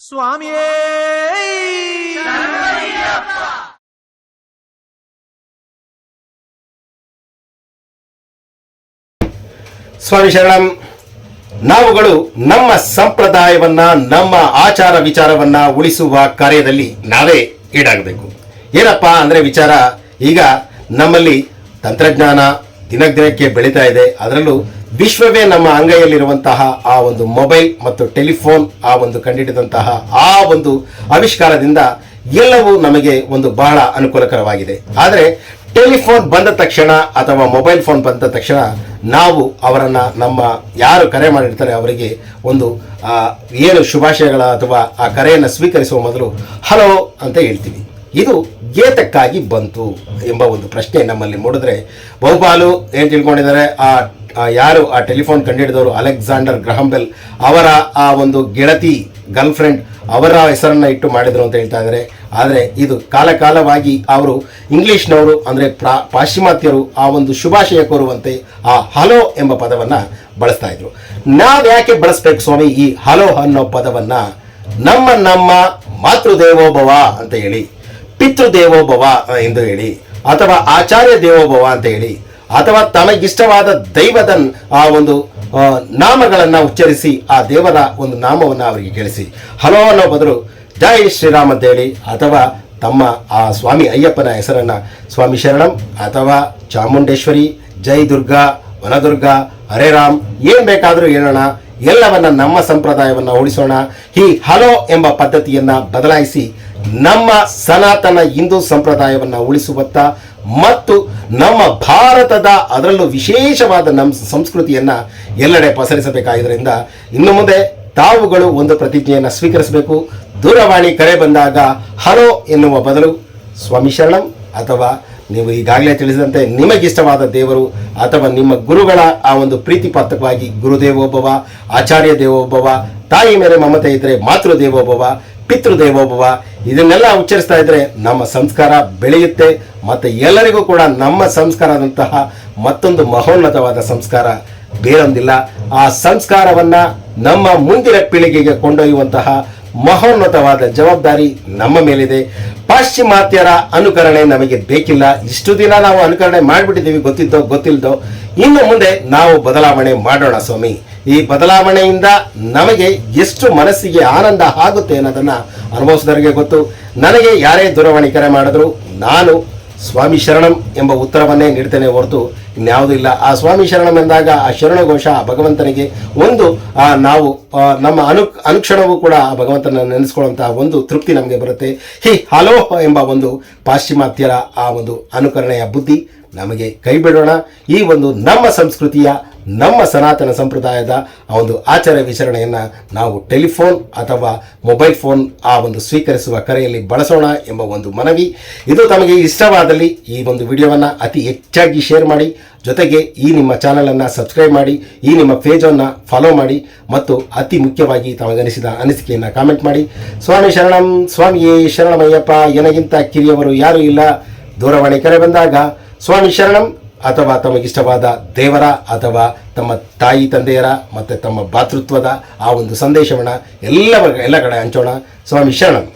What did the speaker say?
ಸ್ವಾಮಿಯೇ! ಸ್ವಾಮಿ ಶರಣಂ, ನಾವುಗಳು ನಮ್ಮ ಸಂಪ್ರದಾಯವನ್ನ, ನಮ್ಮ ಆಚಾರ ವಿಚಾರವನ್ನ ಉಳಿಸುವ ಕಾರ್ಯದಲ್ಲಿ ನಾವೇ ಈಡಾಗಬೇಕು. ಏನಪ್ಪ ಅಂದ್ರೆ ವಿಚಾರ, ಈಗ ನಮ್ಮಲ್ಲಿ ತಂತ್ರಜ್ಞಾನ ದಿನದಿನಕ್ಕೆ ಬೆಳೀತಾ ಇದೆ. ಅದರಲ್ಲೂ ವಿಶ್ವವೇ ನಮ್ಮ ಅಂಗೈಯಲ್ಲಿರುವಂತಹ ಆ ಒಂದು ಮೊಬೈಲ್ ಮತ್ತು ಟೆಲಿಫೋನ್, ಆ ಒಂದು ಕಂಡಿಡಿದಂತಹ ಆ ಒಂದು ಆವಿಷ್ಕಾರದಿಂದ ಎಲ್ಲವೂ ನಮಗೆ ಒಂದು ಬಹಳ ಅನುಕೂಲಕರವಾಗಿದೆ. ಆದರೆ ಟೆಲಿಫೋನ್ ಬಂದ ತಕ್ಷಣ ಅಥವಾ ಮೊಬೈಲ್ ಫೋನ್ ಬಂದ ತಕ್ಷಣ ನಾವು ಅವರನ್ನು ನಮ್ಮ ಯಾರು ಕರೆ ಮಾಡಿರ್ತಾರೆ ಅವರಿಗೆ ಒಂದು ಏನು ಶುಭಾಶಯಗಳ ಅಥವಾ ಆ ಕರೆಯನ್ನು ಸ್ವೀಕರಿಸುವ ಮೊದಲು ಹಲೋ ಅಂತ ಹೇಳ್ತೀವಿ. ಇದು ಏತಕ್ಕಾಗಿ ಬಂತು ಎಂಬ ಒಂದು ಪ್ರಶ್ನೆ ನಮ್ಮಲ್ಲಿ ಮೂಡಿದ್ರೆ ಬಹುಪಾಲು ಏನು ತಿಳ್ಕೊಂಡಿದ್ದಾರೆ? ಆ ಯಾರು ಆ ಟೆಲಿಫೋನ್ ಕಂಡುಹಿಡಿದವರು ಅಲೆಕ್ಸಾಂಡರ್ ಗ್ರಹಂಬೆಲ್ ಅವರ ಆ ಒಂದು ಗೆಳತಿ ಗರ್ಲ್ ಫ್ರೆಂಡ್ ಅವರ ಹೆಸರನ್ನ ಇಟ್ಟು ಮಾಡಿದ್ರು ಅಂತ ಹೇಳ್ತಾ ಇದ್ದಾರೆ ಆದರೆ ಇದು ಕಾಲಕಾಲವಾಗಿ ಅವರು ಇಂಗ್ಲಿಷ್ನವರು ಅಂದರೆ ಪ್ರಾ ಪಾಶ್ಚಿಮಾತ್ಯರು ಆ ಒಂದು ಶುಭಾಶಯ ಕೋರುವಂತೆ ಆ ಹಲೋ ಎಂಬ ಪದವನ್ನ ಬಳಸ್ತಾ ಇದ್ರು. ನಾವು ಯಾಕೆ ಬಳಸ್ಬೇಕು ಸ್ವಾಮಿ ಈ ಹಲೋ ಅನ್ನೋ ಪದವನ್ನ? ನಮ್ಮ ನಮ್ಮ ಮಾತೃದೇವೋಭವ ಅಂತ ಹೇಳಿ ಪಿತೃದೇವೋಭವ ಎಂದು ಹೇಳಿ, ಅಥವಾ ಆಚಾರ್ಯ ದೇವೋಭವ ಅಂತ ಹೇಳಿ ಅಥವಾ ತಮಗಿಷ್ಟವಾದ ದೈವದ ಆ ಒಂದು ನಾಮಗಳನ್ನು ಉಚ್ಚರಿಸಿ ಆ ದೇವರ ಒಂದು ನಾಮವನ್ನು ಅವರಿಗೆ ಕೇಳಿಸಿ ಹಲೋ ಅನ್ನೋ ಬದಲು ಜೈ ಶ್ರೀರಾಮ್ ಅಂತ ಹೇಳಿ ಅಥವಾ ತಮ್ಮ ಆ ಸ್ವಾಮಿ ಅಯ್ಯಪ್ಪನ ಹೆಸರನ್ನ ಸ್ವಾಮಿ ಶರಣಂ, ಅಥವಾ ಚಾಮುಂಡೇಶ್ವರಿ, ಜೈ ದುರ್ಗಾ, ವನದುರ್ಗ, ಹರೇ ರಾಮ್, ಏನ್ ಬೇಕಾದರೂ ಹೇಳೋಣ. ಎಲ್ಲವನ್ನ ನಮ್ಮ ಸಂಪ್ರದಾಯವನ್ನ ಉಳಿಸೋಣ. ಈ ಹಲೋ ಎಂಬ ಪದ್ಧತಿಯನ್ನ ಬದಲಾಯಿಸಿ ನಮ್ಮ ಸನಾತನ ಹಿಂದೂ ಸಂಪ್ರದಾಯವನ್ನ ಉಳಿಸುವತ್ತ ಮತ್ತು ನಮ್ಮ ಭಾರತದ ಅದರಲ್ಲೂ ವಿಶೇಷವಾದ ನಮ್ಮ ಸಂಸ್ಕೃತಿಯನ್ನ ಎಲ್ಲೆಡೆ ಪಸರಿಸಬೇಕಾಗಿದ್ದರಿಂದ ಇನ್ನು ಮುಂದೆ ತಾವುಗಳು ಒಂದು ಪ್ರತಿಜ್ಞೆಯನ್ನು ಸ್ವೀಕರಿಸಬೇಕು. ದೂರವಾಣಿ ಕರೆ ಬಂದಾಗ ಹಲೋ ಎನ್ನುವ ಬದಲು ಸ್ವಾಮಿ ಶರಣಂ ಅಥವಾ ನೀವು ಈಗಾಗಲೇ ತಿಳಿಸಿದಂತೆ ನಿಮಗಿಷ್ಟವಾದ ದೇವರು ಅಥವಾ ನಿಮ್ಮ ಗುರುಗಳ ಆ ಒಂದು ಪ್ರೀತಿ ಪಾತ್ರವಾಗಿ ಗುರುದೇವೋಭವ, ಆಚಾರ್ಯ ದೇವೋಭವ, ತಾಯಿ ಮೇಲೆ ಮಮತೆ ಇದ್ರೆ ಮಾತೃ ದೇವೋಭವ ಪಿತೃ ದೇವೋಭವ ಇದನ್ನೆಲ್ಲ ಉಚ್ಚರಿಸ್ತಾ ಇದ್ರೆ ನಮ್ಮ ಸಂಸ್ಕಾರ ಬೆಳೆಯುತ್ತೆ. ಮತ್ತೆ ಎಲ್ಲರಿಗೂ ಕೂಡ ನಮ್ಮ ಸಂಸ್ಕಾರದಂತಹ ಮತ್ತೊಂದು ಮಹೋನ್ನತವಾದ ಸಂಸ್ಕಾರ ಬೇರೊಂದಿಲ್ಲ. ಆ ಸಂಸ್ಕಾರವನ್ನ ನಮ್ಮ ಮುಂದಿನ ಪೀಳಿಗೆಗೆ ಕೊಂಡೊಯ್ಯುವಂತಹ ಮಹೋನ್ನತವಾದ ಜವಾಬ್ದಾರಿ ನಮ್ಮ ಮೇಲಿದೆ. ಪಾಶ್ಚಿಮಾತ್ಯರ ಅನುಕರಣೆ ನಮಗೆ ಬೇಕಿಲ್ಲ. ಇಷ್ಟು ದಿನ ನಾವು ಅನುಕರಣೆ ಮಾಡಿಬಿಟ್ಟಿದ್ದೀವಿ. ಗೊತ್ತಿದ್ದೋ ಗೊತ್ತಿಲ್ಲದೋ ಇನ್ನು ಮುಂದೆ ನಾವು ಬದಲಾವಣೆ ಮಾಡೋಣ ಸ್ವಾಮಿ. ಈ ಬದಲಾವಣೆಯಿಂದ ನಮಗೆ ಎಷ್ಟು ಮನಸ್ಸಿಗೆ ಆನಂದ ಆಗುತ್ತೆ ಅನ್ನೋದನ್ನ ಅನುಭವಿಸಿದವರಿಗೆ ಗೊತ್ತು. ನನಗೆ ಯಾರೇ ದೂರವಾಣಿ ಕರೆ ಮಾಡಿದ್ರು ನಾನು ಸ್ವಾಮಿ ಶರಣಂ ಎಂಬ ಉತ್ತರವನ್ನೇ ನೀಡ್ತೇನೆ ಹೊರತು ಇನ್ಯಾವುದೂ ಇಲ್ಲ. ಆ ಸ್ವಾಮಿ ಶರಣಂ ಎಂದಾಗ ಆ ಶರಣಘೋಷ ಆ ಭಗವಂತನಿಗೆ ಒಂದು ನಾವು ನಮ್ಮ ಅನು, ಅನುಕ್ಷಣವೂ ಕೂಡ ಆ ಭಗವಂತನ ನೆನೆಸ್ಕೊಳ್ಳುವಂತಹ ಒಂದು ತೃಪ್ತಿ ನಮಗೆ ಬರುತ್ತೆ. ಹಿ, ಹಲೋ ಎಂಬ ಒಂದು ಪಾಶ್ಚಿಮಾತ್ಯರ ಆ ಒಂದು ಅನುಕರಣೆಯ ಬುದ್ಧಿ ನಮಗೆ ಕೈ ಬಿಡೋಣ. ಈ ಒಂದು ನಮ್ಮ ಸಂಸ್ಕೃತಿಯ ನಮ್ಮ ಸನಾತನ ಸಂಪ್ರದಾಯದ ಆ ಒಂದು ಆಚಾರ ವಿಚಾರಣೆಯನ್ನು ನಾವು ಟೆಲಿಫೋನ್ ಅಥವಾ ಮೊಬೈಲ್ ಫೋನ್ ಆ ಒಂದು ಸ್ವೀಕರಿಸುವ ಕರೆಯಲ್ಲಿ ಬಳಸೋಣ ಎಂಬ ಒಂದು ಮನವಿ. ಇದು ತಮಗೆ ಇಷ್ಟವಾದಲ್ಲಿ ಈ ಒಂದು ವಿಡಿಯೋವನ್ನು ಅತಿ ಹೆಚ್ಚಾಗಿ ಶೇರ್ ಮಾಡಿ, ಜೊತೆಗೆ ಈ ನಿಮ್ಮ ಚಾನಲನ್ನು ಸಬ್ಸ್ಕ್ರೈಬ್ ಮಾಡಿ, ಈ ನಿಮ್ಮ ಪೇಜನ್ನು ಫಾಲೋ ಮಾಡಿ, ಮತ್ತು ಅತಿ ಮುಖ್ಯವಾಗಿ ತಮಗನಿಸಿದ ಅನಿಸಿಕೆಯನ್ನು ಕಾಮೆಂಟ್ ಮಾಡಿ. ಸ್ವಾಮಿ ಶರಣಂ, ಸ್ವಾಮಿಯೇ ಶರಣಮಯ್ಯಪ್ಪ, ಎನಗಿಂತ ಕಿರಿಯವರು ಯಾರೂ ಇಲ್ಲ. ದೂರವಾಣಿ ಕರೆ ಬಂದಾಗ, ಸ್ವಾಮಿ ಶರಣಂ ಅಥವಾ ತಮಗಿಷ್ಟವಾದ ದೇವರ ಅಥವಾ ತಮ್ಮ ತಾಯಿ ತಂದೆಯರ ಮತ್ತು ತಮ್ಮ ಭಾತೃತ್ವದ ಆ ಒಂದು ಸಂದೇಶವನ್ನು ಎಲ್ಲ ಎಲ್ಲ ಕಡೆ ಹಂಚೋಣ. ಸ್ವಾಮಿ ಶರಣಂ